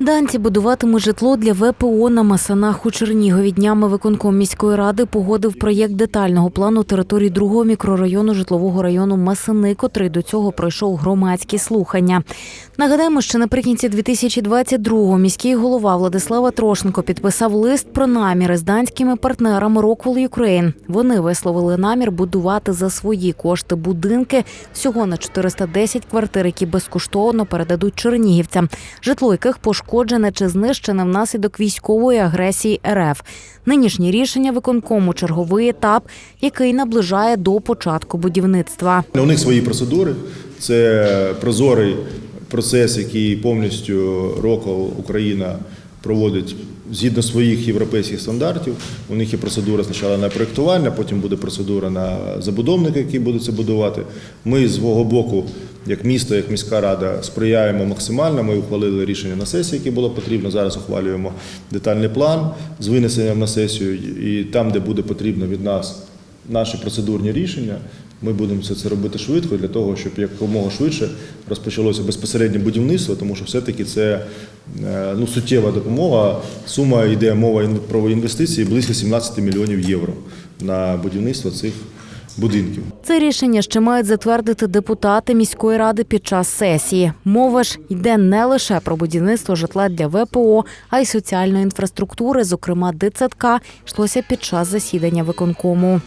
Данці будуватимуть житло для ВПО на Масанах у Чернігові. Днями виконком міської ради погодив проєкт детального плану території другого мікрорайону житлового району Масини, котрий до цього пройшов громадські слухання. Нагадаємо, що наприкінці 2022-го міський голова Владислава Трошенко підписав лист про наміри з данськими партнерами Rockwell Ukraine. Вони висловили намір будувати за свої кошти будинки всього на 410 квартир, які безкоштовно передадуть чернігівцям, житло яких пошкоджене чи знищене внаслідок військової агресії РФ. Нинішнє рішення виконкому черговий етап, який наближає до початку будівництва. У них свої процедури. Це прозорий процес, який повністю Рокол Україна проводить згідно своїх європейських стандартів. У них є процедура спочатку на проєктування, потім буде процедура на забудовника, який буде це будувати. Ми з свого боку, як місто, як міська рада, сприяємо максимально. Ми ухвалили рішення на сесії, яке було потрібно. Зараз ухвалюємо детальний план з винесенням на сесію, і там, де буде потрібно від нас наші процедурні рішення. Ми будемо це робити швидко для того, щоб якомога швидше розпочалося безпосереднє будівництво, тому що все-таки це е, ну, суттєва допомога. Сума йде мова про інвестиції близько 17 мільйонів євро на будівництво цих будинків. Це рішення ще мають затвердити депутати міської ради під час сесії. Мова ж йде не лише про будівництво житла для ВПО, а й соціальної інфраструктури, зокрема дитсадка, йшлося під час засідання виконкому.